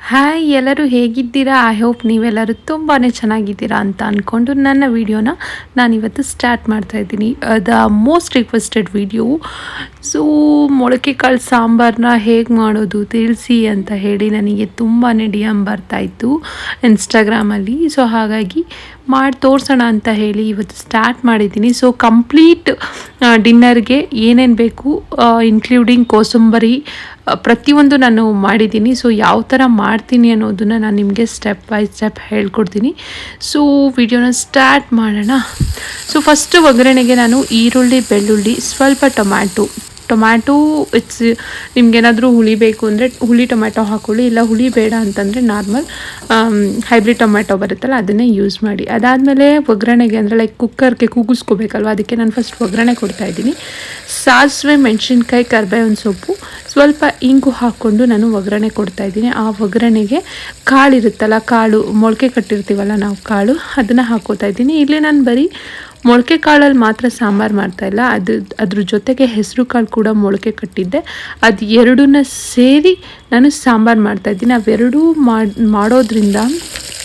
Hi, ಎಲ್ಲರೂ ಹೇಗಿದ್ದೀರಾ? I hope ನೀವೆಲ್ಲರೂ ತುಂಬಾ ಚೆನ್ನಾಗಿದ್ದೀರಾ ಅಂತ ಅಂದ್ಕೊಂಡು ನನ್ನ ವಿಡಿಯೋನ ನಾನಿವತ್ತು ಸ್ಟಾರ್ಟ್ ಮಾಡ್ತಾ ಇದ್ದೀನಿ. The most requested video so ಮೊಳಕೆ ಕಾಳು ಸಾಂಬಾರನ್ನ ಹೇಗೆ ಮಾಡೋದು ತಿಳಿಸಿ ಅಂತ ಹೇಳಿ ನನಗೆ ತುಂಬಾ ಡಿ ಎಂ ಬರ್ತಾಯಿತ್ತು ಇನ್ಸ್ಟಾಗ್ರಾಮಲ್ಲಿ ಸೊ ಹಾಗಾಗಿ ಮಾಡಿ ತೋರಿಸೋಣ ಅಂತ ಹೇಳಿ ಇವತ್ತು ಸ್ಟಾರ್ಟ್ ಮಾಡಿದ್ದೀನಿ. ಸೊ ಕಂಪ್ಲೀಟ್ ಡಿನ್ನರ್ಗೆ ಏನೇನು ಬೇಕು ಇನ್ಕ್ಲೂಡಿಂಗ್ ಕೋಸಂಬರಿ ಪ್ರತಿಯೊಂದು ನಾನು ಮಾಡಿದ್ದೀನಿ. ಸೊ ಯಾವ ಥರ ಮಾಡ್ತೀನಿ ಅನ್ನೋದನ್ನು ನಾನು ನಿಮಗೆ ಸ್ಟೆಪ್ ಬೈ ಸ್ಟೆಪ್ ಹೇಳ್ಕೊಡ್ತೀನಿ. ಸೊ ವಿಡಿಯೋನ ಸ್ಟಾರ್ಟ್ ಮಾಡೋಣ. ಸೊ ಫಸ್ಟ್ ಒಗ್ಗರಣೆಗೆ ನಾನು ಈರುಳ್ಳಿ, ಬೆಳ್ಳುಳ್ಳಿ, ಸ್ವಲ್ಪ ಟೊಮ್ಯಾಟೊ ಟೊಮ್ಯಾಟೊ ಇಟ್ಸ್ ನಿಮ್ಗೇನಾದರೂ ಹುಳಿ ಬೇಕು ಅಂದರೆ ಹುಳಿ ಟೊಮ್ಯಾಟೊ ಹಾಕೊಳ್ಳಿ, ಇಲ್ಲ ಹುಳಿ ಬೇಡ ಅಂತಂದರೆ ನಾರ್ಮಲ್ ಹೈಬ್ರಿಡ್ ಟೊಮ್ಯಾಟೊ ಬರುತ್ತಲ್ಲ, ಅದನ್ನೇ ಯೂಸ್ ಮಾಡಿ. ಅದಾದಮೇಲೆ ಒಗ್ಗರಣೆಗೆ ಅಂದರೆ ಲೈಕ್ ಕುಕ್ಕರ್ಗೆ ಕೂಗಿಸ್ಕೋಬೇಕಲ್ವ? ಅದಕ್ಕೆ ನಾನು ಫಸ್ಟ್ ಒಗ್ಗರಣೆ ಕೊಡ್ತಾ ಇದ್ದೀನಿ. ಸಾಸಿವೆ, ಮೆಣಸಿನ್ಕಾಯಿ, ಕರ್ಬೇವಿನ ಸೊಪ್ಪು, ಸ್ವಲ್ಪ ಇಂಗು ಹಾಕ್ಕೊಂಡು ನಾನು ಒಗ್ಗರಣೆ ಕೊಡ್ತಾ ಇದ್ದೀನಿ. ಆ ಒಗ್ಗರಣೆಗೆ ಕಾಳು ಇರುತ್ತಲ್ಲ, ಕಾಳು ಮೊಳಕೆ ಕಟ್ಟಿರ್ತೀವಲ್ಲ ನಾವು ಕಾಳು, ಅದನ್ನು ಹಾಕೋತಾ ಇದ್ದೀನಿ. ಇಲ್ಲಿ ನಾನು ಬರೀ ಮೊಳಕೆ ಕಾಳಲ್ಲಿ ಮಾತ್ರ ಸಾಂಬಾರು ಮಾಡ್ತಾ ಇಲ್ಲ. ಅದು, ಅದ್ರ ಜೊತೆಗೆ ಹೆಸರು ಕಾಳು ಕೂಡ ಮೊಳಕೆ ಕಟ್ಟಿದ್ದೆ. ಅದು ಎರಡನ್ನ ಸೇರಿ ನಾನು ಸಾಂಬಾರು ಮಾಡ್ತಾ ಇದ್ದೀನಿ. ಅವೆರಡೂ ಮಾಡಿ, ಮಾಡೋದ್ರಿಂದ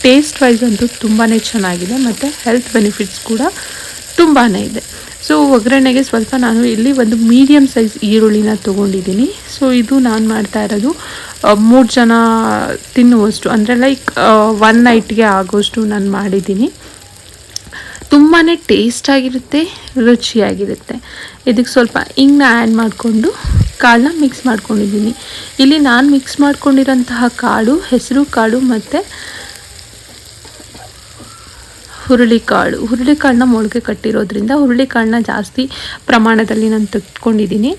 ಟೇಸ್ಟ್ ವೈಸ್ ಅಂತೂ ತುಂಬಾ ಚೆನ್ನಾಗಿದೆ. ಮತ್ತು ಹೆಲ್ತ್ ಬೆನಿಫಿಟ್ಸ್ ಕೂಡ ತುಂಬಾ ಇದೆ. ಸೊ ಒಗ್ಗರಣೆಗೆ ಸ್ವಲ್ಪ ನಾನು ಇಲ್ಲಿ ಒಂದು ಮೀಡಿಯಮ್ ಸೈಜ್ ಈರುಳ್ಳಿನ ತೊಗೊಂಡಿದ್ದೀನಿ. ಸೊ ಇದು ನಾನು ಮಾಡ್ತಾ ಇರೋದು. ಮೂರು ಜನ ತಿನ್ನುವಷ್ಟು, ಅಂದರೆ ಲೈಕ್ ಒನ್ ನೈಟ್ಗೆ ಆಗೋಷ್ಟು ನಾನು ಮಾಡಿದ್ದೀನಿ. ತುಂಬಾ ಟೇಸ್ಟಾಗಿರುತ್ತೆ ರುಚಿಯಾಗಿರುತ್ತೆ. ಇದಕ್ಕೆ ಸ್ವಲ್ಪ ಹಿಂಗನ್ನ ಆ್ಯಡ್ ಮಾಡಿಕೊಂಡು ಕಾಳನ್ನ ಮಿಕ್ಸ್ ಮಾಡ್ಕೊಂಡಿದ್ದೀನಿ. ಇಲ್ಲಿ ನಾನು ಮಿಕ್ಸ್ ಮಾಡ್ಕೊಂಡಿರೋಂತಹ ಕಾಳು, ಹೆಸರು ಕಾಳು ಮತ್ತು ಹುರುಳಿಕಾಳು. ಹುರುಳಿಕಾಳನ್ನ ಮೊಳಕೆ ಕಟ್ಟಿರೋದ್ರಿಂದ ಹುರುಳಿಕಾಳನ್ನ ಜಾಸ್ತಿ ಪ್ರಮಾಣದಲ್ಲಿ ನಾನು ತೆಗೆದುಕೊಂಡಿದ್ದೀನಿ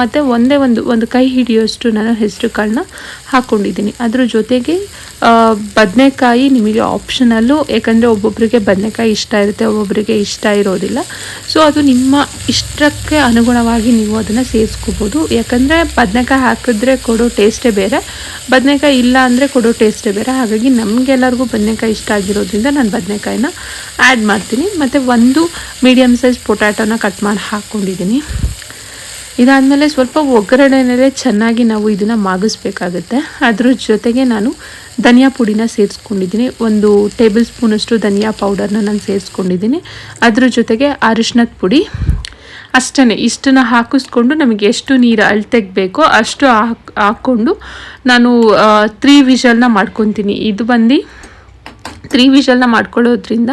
ಮತ್ತು ಒಂದೇ ಒಂದು ಒಂದು ಕೈ ಹಿಡಿಯೋಷ್ಟು ನಾನು ಹೆಸರು ಕಾಳನ್ನ ಹಾಕ್ಕೊಂಡಿದ್ದೀನಿ ಅದ್ರ ಜೊತೆಗೆ ಬದನೆಕಾಯಿ ನಿಮಗೆ ಆಪ್ಷನಲ್ಲು ಯಾಕಂದರೆ ಒಬ್ಬೊಬ್ಬರಿಗೆ ಬದನೆಕಾಯಿ ಇಷ್ಟ ಇರುತ್ತೆ ಒಬ್ಬೊಬ್ಬರಿಗೆ ಇಷ್ಟ ಇರೋದಿಲ್ಲ. ಸೊ ಅದು ನಿಮ್ಮ ಇಷ್ಟಕ್ಕೆ ಅನುಗುಣವಾಗಿ ನೀವು ಅದನ್ನು ಸೇರಿಸ್ಕೋಬೋದು. ಯಾಕಂದರೆ ಬದನೆಕಾಯಿ ಹಾಕಿದ್ರೆ ಕೊಡೋ ಟೇಸ್ಟೇ ಬೇರೆ, ಬದನೆಕಾಯಿ ಇಲ್ಲ ಅಂದರೆ ಕೊಡೋ ಟೇಸ್ಟೇ ಬೇರೆ. ಹಾಗಾಗಿ ನಮಗೆಲ್ಲರಿಗೂ ಬದನೆಕಾಯಿ ಇಷ್ಟ ಆಗಿರೋದ್ರಿಂದ ನಾನು ಬದನೆಕಾಯಿನ ಆ್ಯಡ್ ಮಾಡ್ತೀನಿ. ಮತ್ತು ಒಂದು ಮೀಡಿಯಮ್ ಸೈಜ್ ಪೊಟ್ಯಾಟೋನ ಕಟ್ ಮಾಡಿ ಹಾಕ್ಕೊಂಡಿದ್ದೀನಿ ಇದಾದಮೇಲೆ ಸ್ವಲ್ಪ ಒಗ್ಗರಣೆನಲ್ಲೇ ಚೆನ್ನಾಗಿ ನಾವು ಇದನ್ನು ಮಾಗಿಸ್ಬೇಕಾಗುತ್ತೆ. ಅದ್ರ ಜೊತೆಗೆ ನಾನು ಧನಿಯಾ ಪುಡಿನ ಸೇರಿಸ್ಕೊಂಡಿದ್ದೀನಿ ಒಂದು ಟೇಬಲ್ ಸ್ಪೂನಷ್ಟು ಧನಿಯಾ ಪೌಡರ್ನ ನಾನು ಸೇರಿಸ್ಕೊಂಡಿದ್ದೀನಿ ಅದ್ರ ಜೊತೆಗೆ ಅರಿಶಿನದ ಪುಡಿ. ಅಷ್ಟೇ ಇಷ್ಟನ್ನ ಹಾಕಿಸ್ಕೊಂಡು ನಮಗೆ ಎಷ್ಟು ನೀರು ಅಳ್ತೆಗೆ ಬೇಕೋ ಅಷ್ಟು ಹಾಕ್, ಹಾಕ್ಕೊಂಡು ನಾನು ತ್ರೀ ವಿಷಲ್ನ ಮಾಡ್ಕೊತೀನಿ. ಇದು ಬಂದು ತ್ರೀ ವಿಷಲ್ನ ಮಾಡ್ಕೊಳ್ಳೋದ್ರಿಂದ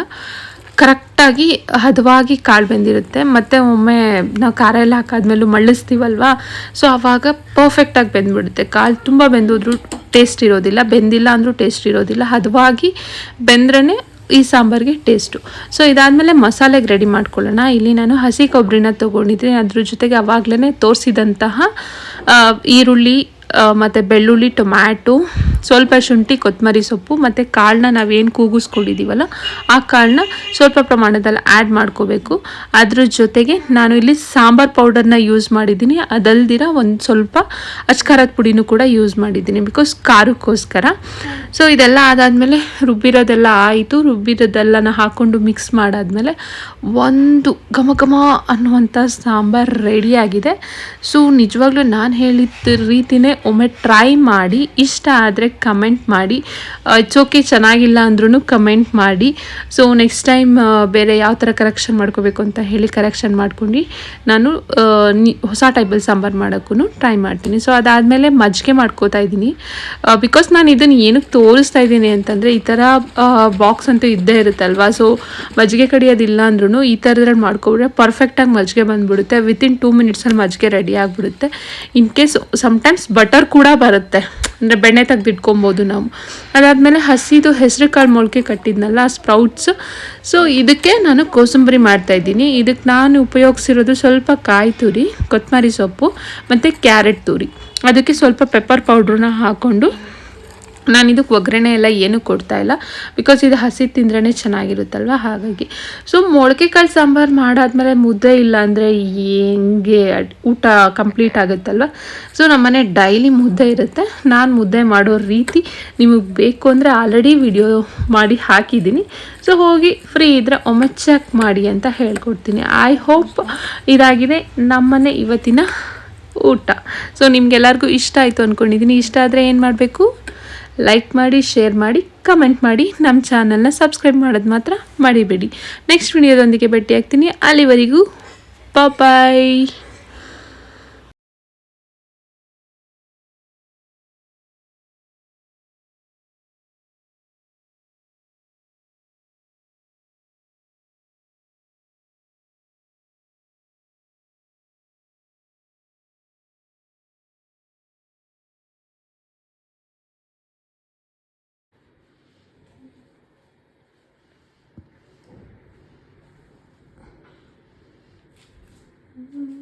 ಕರೆಕ್ಟಾಗಿ ಹದವಾಗಿ ಕಾಳು ಬೆಂದಿರುತ್ತೆ. ಮತ್ತು ಒಮ್ಮೆ ನಾವು ಖಾರ ಎಲ್ಲ ಹಾಕಾದ್ಮೇಲೂ ಮಳ್ಳಿಸ್ತೀವಲ್ವ ಸೊ ಆವಾಗ ಪರ್ಫೆಕ್ಟಾಗಿ ಬೆಂದ್ಬಿಡುತ್ತೆ. ಕಾಳು ತುಂಬ ಬೆಂದೋದ್ರೂ ಟೇಸ್ಟ್ ಇರೋದಿಲ್ಲ. ಬೆಂದಿಲ್ಲ ಅಂದರೂ ಟೇಸ್ಟ್ ಇರೋದಿಲ್ಲ. ಹದವಾಗಿ ಬೆಂದ್ರೇ ಈ ಸಾಂಬಾರಿಗೆ ಟೇಸ್ಟು ಸೊ ಇದಾದಮೇಲೆ ಮಸಾಲೆಗೆ ರೆಡಿ ಮಾಡ್ಕೊಳ್ಳೋಣ. ಇಲ್ಲಿ ನಾನು ಹಸಿ ಕೊಬ್ಬರಿನ ತೊಗೊಂಡಿದ್ದೀನಿ ಅದ್ರ ಜೊತೆಗೆ ಅವಾಗಲೇ ತೋರಿಸಿದಂತಹ ಈರುಳ್ಳಿ ಮತ್ತು ಬೆಳ್ಳುಳ್ಳಿ, ಟೊಮ್ಯಾಟೊ, ಸ್ವಲ್ಪ ಶುಂಠಿ, ಕೊತ್ತಂಬರಿ ಸೊಪ್ಪು, ಮತ್ತು ಕಾಳನ್ನ ನಾವೇನು ಕೂಗಿಸ್ಕೊಂಡಿದ್ದೀವಲ್ಲ ಆ ಕಾಳನ್ನ ಸ್ವಲ್ಪ ಪ್ರಮಾಣದಲ್ಲಿ ಆ್ಯಡ್ ಮಾಡ್ಕೋಬೇಕು. ಅದ್ರ ಜೊತೆಗೆ ನಾನು ಇಲ್ಲಿ ಸಾಂಬಾರ್ ಪೌಡರ್ನ ಯೂಸ್ ಮಾಡಿದ್ದೀನಿ. ಅದಲ್ದಿರ ಒಂದು ಸ್ವಲ್ಪ ಅಚ್ಕಾರದ ಪುಡಿನೂ ಕೂಡ ಯೂಸ್ ಮಾಡಿದ್ದೀನಿ ಬಿಕಾಸ್ ಖಾರಕ್ಕೋಸ್ಕರ ಸೊ ಇದೆಲ್ಲ ಆದಾದಮೇಲೆ ರುಬ್ಬಿರೋದೆಲ್ಲ ಆಯಿತು. ರುಬ್ಬಿರೋದೆಲ್ಲನ ಹಾಕ್ಕೊಂಡು ಮಿಕ್ಸ್ ಮಾಡಾದಮೇಲೆ ಒಂದು ಘಮ ಘಮ ಅನ್ನುವಂಥ ಸಾಂಬಾರು ರೆಡಿಯಾಗಿದೆ ಸೊ ನಿಜವಾಗ್ಲೂ ನಾನು ಹೇಳಿದ ರೀತಿನೇ ಒಮ್ಮೆ ಟ್ರೈ ಮಾಡಿ, ಇಷ್ಟ ಆದರೆ ಕಮೆಂಟ್ ಮಾಡಿ ಇಟ್ಸ್ ಓಕೆ ಚೆನ್ನಾಗಿಲ್ಲ ಅಂದ್ರೂ ಕಮೆಂಟ್ ಮಾಡಿ. ಸೊ ನೆಕ್ಸ್ಟ್ ಟೈಮ್ ಬೇರೆ ಯಾವ ಥರ ಕರೆಕ್ಷನ್ ಮಾಡ್ಕೋಬೇಕು ಅಂತ ಹೇಳಿ ಕರೆಕ್ಷನ್ ಮಾಡ್ಕೊಂಡು, ನಾನು ಹೊಸ ಟೈಪಲ್ಲಿ ಸಾಂಬಾರು ಮಾಡೋಕ್ಕೂ ಟ್ರೈ ಮಾಡ್ತೀನಿ. ಸೊ ಅದಾದಮೇಲೆ ಮಜ್ಜಿಗೆ ಮಾಡ್ಕೋತಾ ಇದ್ದೀನಿ. ಬಿಕಾಸ್ ನಾನು ಇದನ್ನು ಏನಕ್ಕೆ ತೋರಿಸ್ತಾ ಇದ್ದೀನಿ ಅಂತಂದರೆ, ಈ ಥರ ಬಾಕ್ಸ್ ಅಂತೂ ಇದ್ದೇ ಇರುತ್ತಲ್ವಾ? ಸೊ ಮಜ್ಜಿಗೆ ಕಡಿಯೋದಿಲ್ಲ ಅಂದ್ರೂ ಈ ಥರದ್ರಲ್ಲಿ ಮಾಡ್ಕೊಬಿಟ್ರೆ ಪರ್ಫೆಕ್ಟಾಗಿ ಮಜ್ಜಿಗೆ ಬಂದುಬಿಡುತ್ತೆ. ವಿತಿನ್ ಟೂ ಮಿನಿಟ್ಸಲ್ಲಿ ಮಜ್ಜಿಗೆ ರೆಡಿ ಆಗಿಬಿಡುತ್ತೆ. ಇನ್ ಕೇಸ್ ಸಮ್ಟೈಮ್ಸ್ ಬಟರ್ ಕೂಡ ಬರುತ್ತೆ. ಅಂದರೆ ಬೆಣ್ಣೆ ತೆಗೆದಿಟ್ಕೊಬೋದು ನಾವು. ಅದಾದಮೇಲೆ ಹಸಿದು ಹೆಸರು ಕಾಳು ಮೊಳಕೆ ಕಟ್ಟಿದ್ನಲ್ಲ ಸ್ಪ್ರೌಟ್ಸ್ ಸೊ ಇದಕ್ಕೆ ನಾನು ಕೋಸಂಬರಿ ಮಾಡ್ತಾಯಿದ್ದೀನಿ ಇದಕ್ಕೆ ನಾನು ಉಪಯೋಗಿಸಿರೋದು ಸ್ವಲ್ಪ ಕಾಯಿ ತುರಿ ಕೊತ್ತಂಬರಿ ಸೊಪ್ಪು, ಮತ್ತು ಕ್ಯಾರೆಟ್ ತುರಿ. ಅದಕ್ಕೆ ಸ್ವಲ್ಪ ಪೆಪ್ಪರ್ ಪೌಡ್ರನ್ನ ಹಾಕ್ಕೊಂಡು ನಾನು ಇದಕ್ಕೆ ಒಗ್ಗರಣೆ ಎಲ್ಲ ಏನೂ ಕೊಡ್ತಾ ಇಲ್ಲ. ಬಿಕಾಸ್ ಇದು ಹಸಿ ತಿಂದ್ರೇ ಚೆನ್ನಾಗಿರುತ್ತಲ್ವ? ಹಾಗಾಗಿ. ಸೊ ಮೊಳಕೆ ಕಾಳು ಸಾಂಬಾರು ಮಾಡಾದ್ಮೇಲೆ ಮುದ್ದೆ ಇಲ್ಲ ಅಂದರೆ ಹೆಂಗೆ ಊಟ ಕಂಪ್ಲೀಟ್ ಆಗುತ್ತಲ್ವ? ಸೊ ನಮ್ಮನೆ ಡೈಲಿ ಮುದ್ದೆ ಇರುತ್ತೆ. ನಾನು ಮುದ್ದೆ ಮಾಡೋ ರೀತಿ ನಿಮಗೆ ಬೇಕು ಅಂದರೆ ಆಲ್ರೆಡಿ ವಿಡಿಯೋ ಮಾಡಿ ಹಾಕಿದ್ದೀನಿ. ಸೊ ಹೋಗಿ ಫ್ರೀ ಇದ್ದರೆ ಒಮ್ಮೆ ಚೆಕ್ ಮಾಡಿ ಅಂತ ಹೇಳ್ಕೊಡ್ತೀನಿ. ಐ ಹೋಪ್ ಇದಾಗಿದೆ ನಮ್ಮನೆ ಇವತ್ತಿನ ಊಟ. ಸೊ ನಿಮ್ಗೆಲ್ಲರಿಗೂ ಇಷ್ಟ ಆಯಿತು ಅಂದ್ಕೊಂಡಿದ್ದೀನಿ ಇಷ್ಟ ಆದರೆ ಏನು ಮಾಡಬೇಕು? ಲೈಕ್ ಮಾಡಿ ಶೇರ್ ಮಾಡಿ ಕಮೆಂಟ್ ಮಾಡಿ. ನಮ್ಮ ಚಾನಲ್ನ ಸಬ್ಸ್ಕ್ರೈಬ್ ಮಾಡೋದು ಮಾತ್ರ ಮರಿಬೇಡಿ. ನೆಕ್ಸ್ಟ್ ವಿಡಿಯೋದೊಂದಿಗೆ ಭೇಟಿ ಆಗ್ತೀನಿ ಅಲ್ಲಿವರೆಗೂ ಬಾಯ್ Hmm.